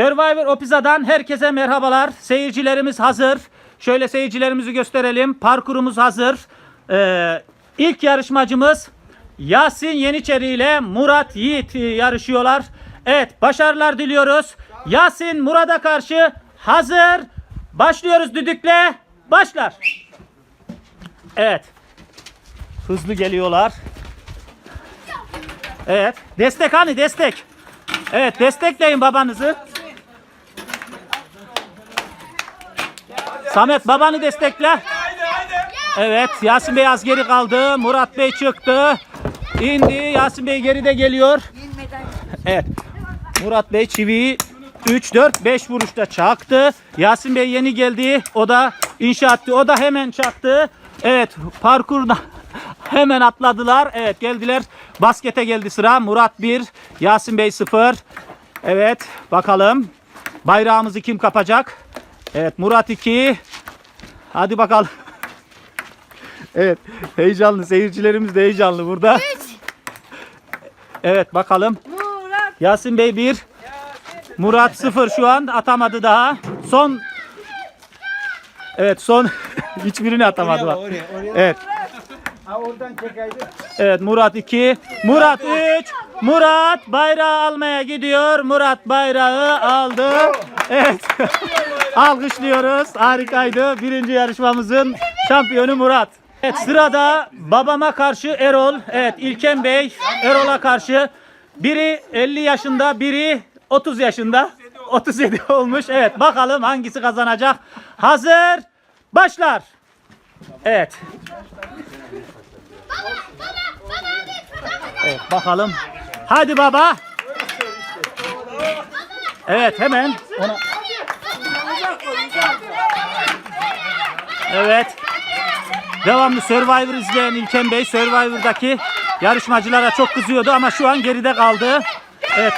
Survivor Opiza'dan herkese merhabalar. Seyircilerimiz hazır. Şöyle seyircilerimizi gösterelim. Parkurumuz hazır. Ee, ilk yarışmacımız Yasin Yeniçeri ile Murat Yiğit yarışıyorlar. Evet başarılar diliyoruz. Yasin Murat'a karşı hazır. Başlıyoruz düdükle. Başlar. Evet. Hızlı geliyorlar. Evet. Destek hani destek. Evet destekleyin babanızı. Samet babanı destekle. Evet Yasin Bey az geri kaldı. Murat Bey çıktı. İndi. Yasin Bey geride geliyor. Evet. Murat Bey çiviyi 3 4 5 vuruşta çaktı. Yasin Bey yeni geldi. O da inşaattı. O da hemen çaktı. Evet parkurda hemen atladılar. Evet geldiler. Baskete geldi sıra. Murat 1, Yasin Bey 0. Evet bakalım. Bayrağımızı kim kapacak? Evet Murat 2. Hadi bakalım. Evet heyecanlı seyircilerimiz de heyecanlı burada. Evet bakalım. Murat. Yasin Bey 1. Murat 0 şu an atamadı daha. Son Evet son hiçbirini atamadı bak. Evet. Evet Murat 2. Murat 3. Murat bayrağı almaya gidiyor. Murat bayrağı aldı. Evet. Alkışlıyoruz. Harikaydı. Birinci yarışmamızın şampiyonu Murat. Evet sırada babama karşı Erol. Evet İlken Bey Erol'a karşı. Biri 50 yaşında, biri 30 yaşında. 37 olmuş. Evet bakalım hangisi kazanacak. Hazır. Başlar. Evet. Evet bakalım. Hadi baba. Evet hemen ona. Evet. Devamlı Survivor izleyen İlken Bey Survivor'daki yarışmacılara çok kızıyordu ama şu an geride kaldı. Evet.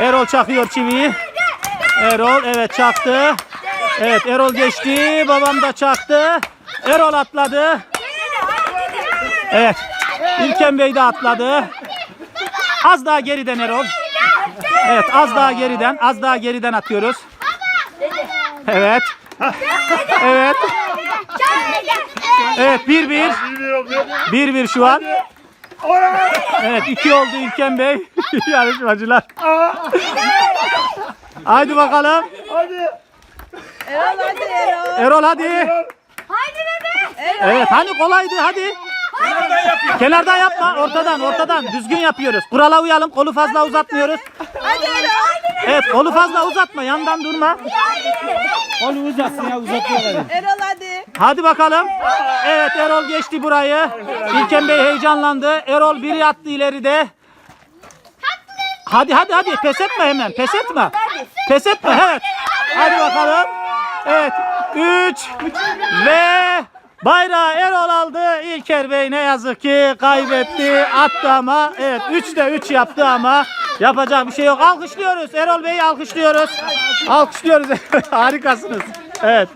Erol çakıyor çiviyi. Erol evet çaktı. Evet Erol geçti. Babam da çaktı. Erol atladı. Evet. İlken Bey de atladı. Az daha geriden Erol. Evet az daha geriden. Az daha geriden atıyoruz. Evet. Evet. Evet 1-1. 1-1 şu an. Evet 2 oldu İlken Bey. Yarışmacılar. Haydi bakalım. Erol hadi Erol. Erol hadi. Haydi dede. Evet hani kolaydı hadi. Kenardan yapma ortadan ortadan düzgün yapıyoruz. Kurala uyalım kolu fazla uzatmıyoruz. Hadi Erol. Evet kolu fazla uzatma yandan durma. Onu uzatsın ya uzatıyorlar. Erol hadi. Hadi bakalım. Evet Erol geçti burayı. İlken Bey heyecanlandı. Erol biri attı ileride. Hadi hadi hadi pes etme hemen pes etme. Pes etme evet. Hadi bakalım. Evet 3 ve bayrağı Erol aldı. İlker Bey ne yazık ki kaybetti. Attı ama evet 3'te 3 yaptı ama yapacak bir şey yok. Alkışlıyoruz. Erol Bey'i alkışlıyoruz. Alkışlıyoruz. Harikasınız. Evet.